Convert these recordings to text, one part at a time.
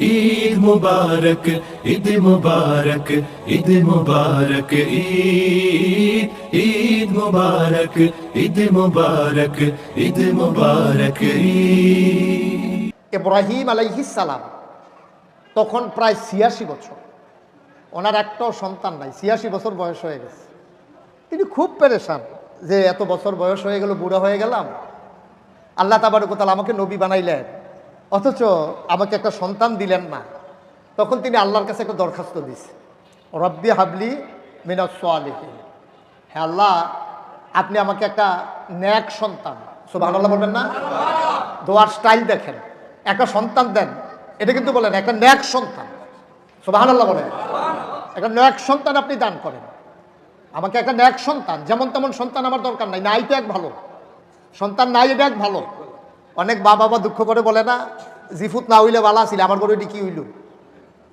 ঈদ মুবারক ঈদ মুবারক ঈদ মুবারক ঈদ ঈদ মুবারক ঈদ মুবারক ঈদ মুবারক ইব্রাহিম আলাইহিসালাম তখন প্রায় ছিয়াশি বছর। ওনার একটাও সন্তান নাই, ছিয়াশি বছর বয়স হয়ে গেছে। তিনি খুব পেরেশান যে এত বছর বয়স হয়ে গেল, বুড়ো হয়ে গেলাম। আল্লাহ তাবারকতাল আমাকে নবী বানাইলেন। অথচ আমাকে একটা সন্তান দিলেন না। তখন তিনি আল্লাহর কাছে একটা দরখাস্ত দিছে রব্বি হাবলি মিনাস সোয়ালিহি হ্যাঁ আল্লাহ, আপনি আমাকে একটা ন্যাক সন্তান। সুবাহ আল্লাহ বলবেন না? দোয়ার স্টাইল দেখেন। একটা সন্তান দেন। এটা কিন্তু বলেন, একটা ন্যাক সন্তান। সুবাহ আল্লাহ বলেন। একটা ন্যাক সন্তান আপনি দান করেন। আমাকে একটা ন্যাক সন্তান, যেমন তেমন সন্তান আমার দরকার নাই। নাই তো এক ভালো। সন্তান নাই এটা এক ভালো। অনেক বাবা দুঃখ করে বলে না, জিফুত না হইলে বালা ছিল, আমার এটি কি হইল?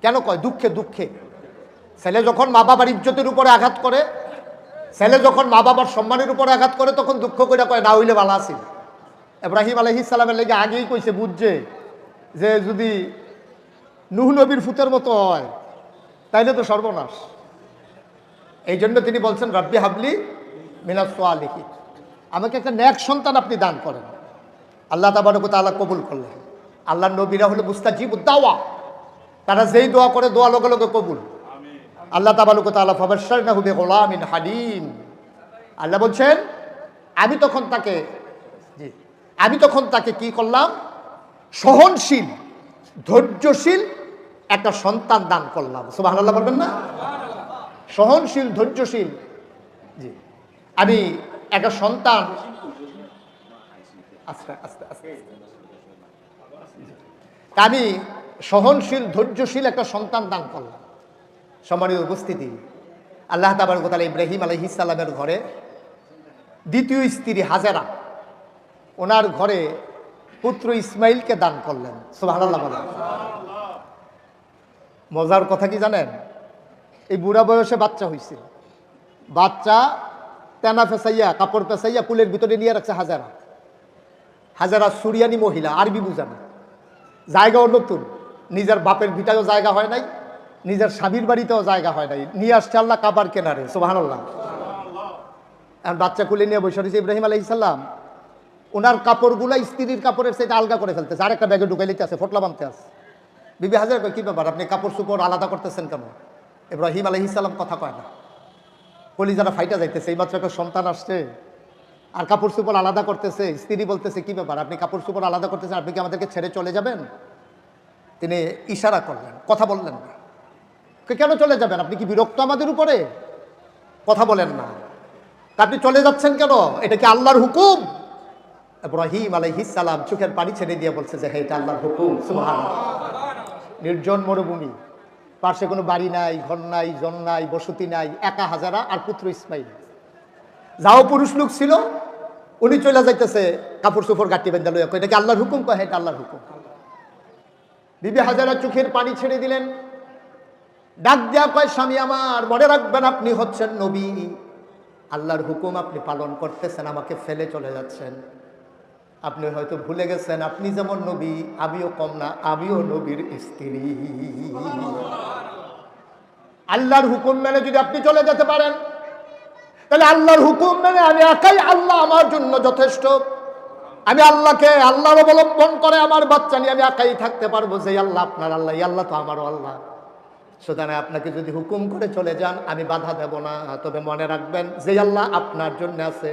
কেন কয়? দুঃখে দুঃখে। ছেলে যখন মা বাবার ইজ্জতের উপরে আঘাত করে, ছেলে যখন মা বাবার সম্মানের উপরে আঘাত করে, তখন দুঃখ করে কয়, না হইলে বালা ছিল। এব্রাহিম আলহি সালামের লেগে আগেই কইছে, বুঝছে যে যদি নুহ নবীর ফুতের মতো হয়, তাইলে তো সর্বনাশ। এই জন্য তিনি বলছেন, রব্বি হাবলি মিনাস সোয়ালিহি আমাকে একটা ন্যাক সন্তান আপনি দান করেন। আল্লাহ তাবারক তাআলা কবুল করলেন। আল্লাহ নবীরা হলো মুস্তাজিব দাওয়া। তারা যেই দোয়া করে দোয়া লগে লগে কবুল। আল্লাহ তাবারক তাআলা ফাবাশশার না হুবে গোলামিন হালিম। আল্লাহ বলছেন আমি তখন তাকে জি আমি তখন তাকে কি করলাম? সহনশীল ধৈর্যশীল একটা সন্তান দান করলাম। সুবহানাল্লাহ বলবেন না? সহনশীল ধৈর্যশীল জি। আমি একটা সন্তান আস্তে আমি সহনশীল, ধৈর্যশীল একটা সন্তান দান করলাম। সম্মানিত উপস্থিতি, আল্লাহ তাবার কোথায় ইব্রাহিম আলহিসাল্লামের ঘরে দ্বিতীয় স্ত্রী হাজারা, ওনার ঘরে পুত্র ইসমাইলকে দান করলেন। সুবহানাল্লাহ বলেন। মজার কথা কি জানেন? এই বুড়া বয়সে বাচ্চা হয়েছে বাচ্চা তেনা ফেসাইয়া, কাপড় ফেসাইয়া কুলের ভিতরে নিয়ে রাখছে হাজারা। হাজারা সুরিয়ানি মহিলা, আরবি বুঝা না জায়গাও নতুন। নিজের বাপের ভিটায়ও জায়গা হয় নাই, নিজের স্বামীর বাড়িতেও জায়গা হয় নাই। নিয়ে আসছে আল্লাহ কাবার কেনারে সোবাহান্লাহ এখন বাচ্চা কুলে নিয়ে বসে রয়েছে ইব্রাহিম আলাইসাল্লাম ওনার কাপড়গুলা স্ত্রীর কাপড়ের সেটা আলগা করে ফেলতেছে। আর একটা ব্যাগে ঢুকাই লিতে আছে, ফটলা বানতে আছে। বিবি হাজার কি ব্যাপার? আপনি কাপড় চুপড় আলাদা করতেছেন কেন? ইব্রাহিম আলহিসাল্লাম কথা কয় না। কলিজারা ফাইটা যাইতেছে, এই মাত্র একটা সন্তান আসছে। আর কাপড় চুপড় আলাদা করতেছে, স্ত্রী বলতেছে, কি ব্যাপার? আপনি কাপড় চুপড় আলাদা করতেছেন, আপনি কি আমাদেরকে ছেড়ে চলে যাবেন? তিনি ইশারা করলেন, কথা বললেন না। কেন চলে যাবেন? আপনি কি বিরক্ত আমাদের উপরে? কথা বলেন না। আপনি চলে যাচ্ছেন কেন? এটা কি আল্লাহর হুকুম? ইব্রাহিম সালাম চোখের পানি ছেড়ে দিয়ে বলছে যে হ্যাঁ এটা আল্লাহর হুকুম নির্জন মরুভূমি পার্শ্বে কোনো বাড়ি নাই, ঘর নাই, জন নাই, বসতি নাই, একা হাজারা আর পুত্র ইসমাইল। যাও পুরুষ লোক ছিল, উনি চলে যাইতেছে, কাপড় চোপড় গাটি বেঁধে লইয়া। এটা কি আল্লাহর হুকুম? কয় হ্যাঁ এটা আল্লাহর হুকুম। বিবি হাজারা চোখের পানি ছেড়ে দিলেন। ডাক দেয়া কয়, স্বামী আমার, মনে রাখবেন আপনি হচ্ছেন নবী। আল্লাহর হুকুম আপনি পালন করতেছেন, আমাকে ফেলে চলে যাচ্ছেন। আপনি হয়তো ভুলে গেছেন, আপনি যেমন নবী, আমিও কম না, আমিও নবীর স্ত্রী। আল্লাহর হুকুম মেনে যদি আপনি চলে যেতে পারেন তাহলে আল্লাহর হুকুম মেনে আমি একাই আল্লাহ আমার জন্য যথেষ্ট। আমি আল্লাহকে আল্লাহর অবলম্বন করে আমার বাচ্চা নিয়ে আমি একাই থাকতে পারব, যে আল্লাহ আপনার আল্লাহ আল্লাহ তো আমারও আল্লাহ। সুতরাং আপনাকে যদি হুকুম করে চলে যান, আমি বাধা দেব না। তবে মনে রাখবেন, যে আল্লাহ আপনার জন্য আছে,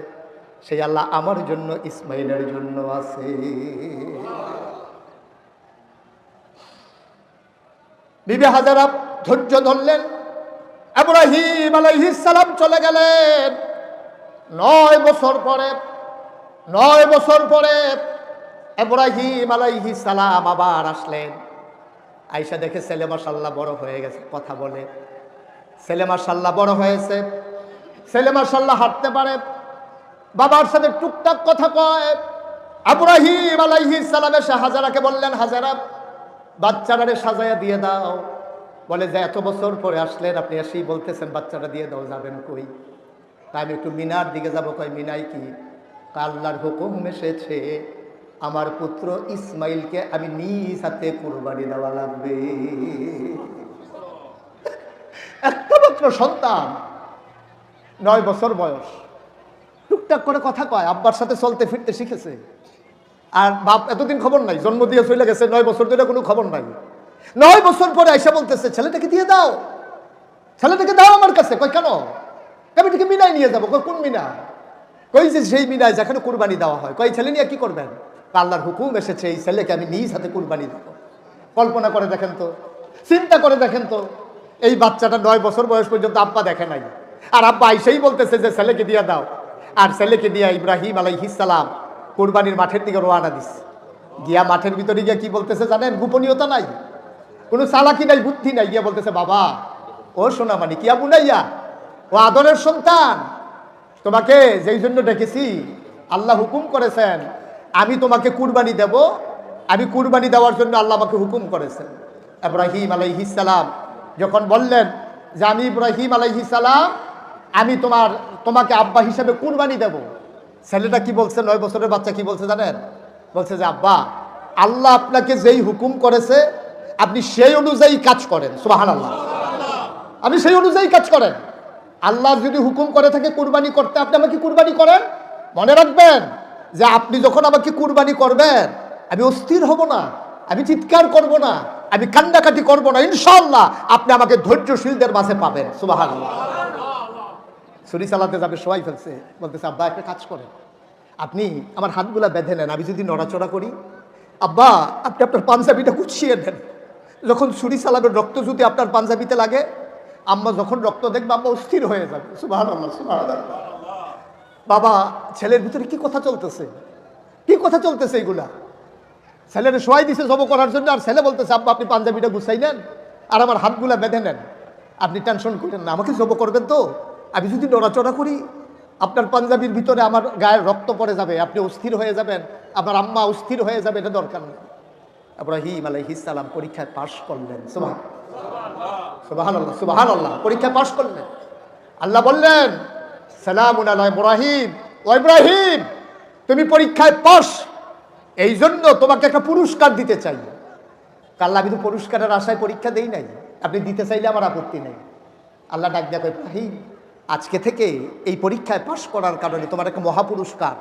সেই আল্লাহ আমার জন্য, ইসমাইলের জন্য আছে। বিবে হাজারা ধৈর্য ধরলেন ইব্রাহিম আলাইহিস সালাম চলে গেলেন। নয় বছর পরে, নয় বছর পরে ইব্রাহিম আলাইহিস সালাম আবার আসলেন। আইসা দেখে ছেলে মাসাল্লাহ বড় হয়ে গেছে, কথা বলে। ছেলে মাসাল্লাহ বড় হয়েছে, ছেলে মাসাল্লাহ হাঁটতে পারে। বাবার সাথে টুকটাক কথা কয়। আবরাহিম আলাইহি সালাম এসে হাজারাকে বললেন, হাজারা, বাচ্চাটারে সাজায়া দিয়ে দাও। বলে যে, এত বছর পরে আসলেন আপনি এসেই বলতেছেন, বাচ্চাটা দিয়ে দাও, যাবেন কই? তাই আমি একটু মিনার দিকে যাব কই মিনাই কি? তা আল্লাহর হুকুম এসেছে, আমার পুত্র ইসমাইলকে আমি নিজ হাতে কোরবানি দেওয়া লাগবে। একটা মাত্র সন্তান, নয় বছর বয়স। টুকটাক করে কথা কয়, আব্বার সাথে চলতে ফিরতে শিখেছে। আর বাপ, এতদিন খবর নাই, জন্ম দিয়ে চলে গেছে, নয় বছর ধরে কোনো খবর নাই। নয় বছর পরে আইসা বলতেছে, ছেলেটাকে দিয়ে দাও। ছেলেটাকে দাও আমার কাছে। কই কেন? আমি মিনায় নিয়ে যাব। কই কোন মিনা? কই যে সেই মিনায় যেখানে কুরবানি দেওয়া হয়। কই ছেলে নিয়ে কি করবেন? আল্লাহর হুকুম এসেছে, এই ছেলেকে আমি নিজ হাতে কুরবানি দেবো। কল্পনা করে দেখেন তো, চিন্তা করে দেখেন তো, এই বাচ্চাটা নয় বছর বয়স পর্যন্ত আব্বা দেখে নাই। আর আব্বা আইসেই বলতেছে যে, ছেলেকে দিয়ে দাও। আর ছেলেকে দিয়ে ইব্রাহিম আলাইহিসালাম কুরবানির মাঠের দিকে রোয়ানা দিস গিয়া মাঠের ভিতরে গিয়া কি বলতেছে জানেন? গোপনীয়তা নাই। কোনো চালাকি নাই, বুদ্ধি নাই, গিয়া বলতেছে, বাবা, ও সোনা মানে কিয়া বুনাইয়া ও আদরের সন্তান। তোমাকে যেই জন্য ডেকেছি, আল্লাহ হুকুম করেছেন, আমি তোমাকে কুরবানি দেব। আমি কুরবানি দেওয়ার জন্য আল্লাহ আমাকে হুকুম করেছেন। ইব্রাহিম আলাইহিসালাম যখন বললেন যে, আমি ইব্রাহিম আলাইহিসালাম আমি তোমার, তোমাকে আব্বা হিসেবে কুরবানি দেব। ছেলেটা কি বলছে? নয় বছরের বাচ্চা কি বলছে জানেন? বলছে যে, আব্বা, আল্লাহ আপনাকে যেই হুকুম করেছে আপনি সেই অনুযায়ী কাজ করেন সুবাহান আল্লাহ আপনি সেই অনুযায়ী কাজ করেন। আল্লাহ যদি হুকুম করে থাকে কুরবানি করতে, আপনি আমাকে কুরবানি করেন? মনে রাখবেন যে আপনি যখন আমাকে কুরবানি করবেন, আমি অস্থির হব না, আমি চিৎকার করব না, আমি কান্দাকাটি করব না ইনশাল্লাহ আপনি আমাকে ধৈর্যশীলদের মাঝে পাবেন সুবাহান ছুরি চালাতে যাবে সবাই ফেলছে, বলতেছে, আব্বা, একটা কাজ করেন। আপনি আমার হাতগুলা বেঁধে নেন, আমি যদি নড়াচড়া করি, আব্বা, আপনি আপনার পাঞ্জাবিটা গুছিয়ে দেন যখন ছুরি চালাবেন রক্ত যদি আপনার পাঞ্জাবিতে লাগে, আম্মা যখন রক্ত দেখবে, আম্মা অস্থির হয়ে যাবে। বাবা, ছেলের ভিতরে কি কথা চলতেছে? কি কথা চলতেছে এগুলা? ছেলের শোয়াই দিছে জব করার জন্য, আর ছেলে বলতেছে, আব্বা, আপনি পাঞ্জাবিটা গুছাই নেন, আর আমার হাতগুলা বেঁধে নেন। আপনি টেনশন করেন না, আমাকে জব করবেন তো? আমি যদি নড়াচড়া করি, আপনার পাঞ্জাবির ভিতরে আমার গায়ের রক্ত পড়ে যাবে, আপনি অস্থির হয়ে যাবেন আপনার আম্মা অস্থির হয়ে যাবে, এটা দরকার নেই। ইব্রাহিম আলাইহিস সালাম পরীক্ষায় পাশ করলেন। সুবাহ সুবাহান আল্লাহ সুবাহান আল্লাহ পরীক্ষায় পাশ করলেন। আল্লাহ বললেন, সালামুন আল্লাহ ইব্রাহিম। ও ইব্রাহিম, তুমি পরীক্ষায় পাস এই জন্য তোমাকে একটা পুরস্কার দিতে চাই। কাল্লা আমি তো পুরস্কারের আশায় পরীক্ষা দেই নাই। আপনি দিতে চাইলে আমার আপত্তি নেই। আল্লাহ ডাক দেখো ইব্রাহিম, আজকে থেকে এই পরীক্ষায় পাশ করার কারণে তোমার একটা মহাপুরস্কার।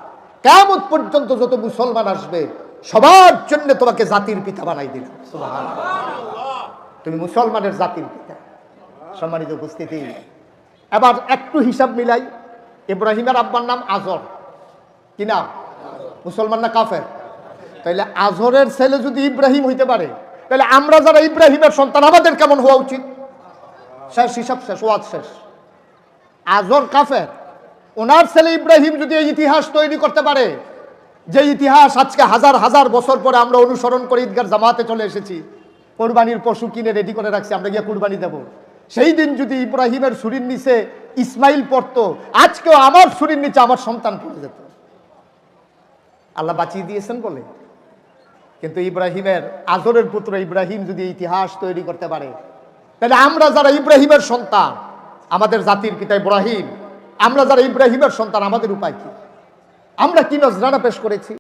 কেমন পর্যন্ত যত মুসলমান আসবে সবার জন্য তোমাকে জাতির পিতা বানাই দিলাম। তুমি মুসলমানের জাতির পিতা। সম্মানিত উপস্থিতি। এবার একটু হিসাব মিলাই। ইব্রাহিমের আব্বার নাম আজর। কি নাম? মুসলমান না কাফের? তাইলে আজরের ছেলে যদি ইব্রাহিম হইতে পারে তাহলে আমরা যারা ইব্রাহিমের সন্তান, আমাদের কেমন হওয়া উচিত? শেষ হিসাব শেষ, ওয়াজ শেষ। আজর কাফের। ওনার ছেলে ইব্রাহিম যদি এই ইতিহাস তৈরি করতে পারে যে ইতিহাস আজকে হাজার হাজার বছর পরে আমরা অনুসরণ করে ঈদগার জামাতে চলে এসেছি, কোরবানির পশু কিনে রেডি করে রাখছি, আমরা গিয়ে কোরবানি দেব। সেই দিন যদি ইব্রাহিমের ছুরির নিচে ইসমাইল পড়তো, আজকেও আমার ছুরির নিচে আমার সন্তান পড়ে যেত। আল্লাহ বাঁচিয়ে দিয়েছেন বলে। কিন্তু ইব্রাহিমের আজরের পুত্র ইব্রাহিম যদি ইতিহাস তৈরি করতে পারে, তাহলে আমরা যারা ইব্রাহিমের সন্তান, আমাদের জাতির পিতা ইব্রাহিম, আমরা যারা ইব্রাহিমের সন্তান, আমাদের উপায় কি? আমরা কি নজরানা পেশ করেছি।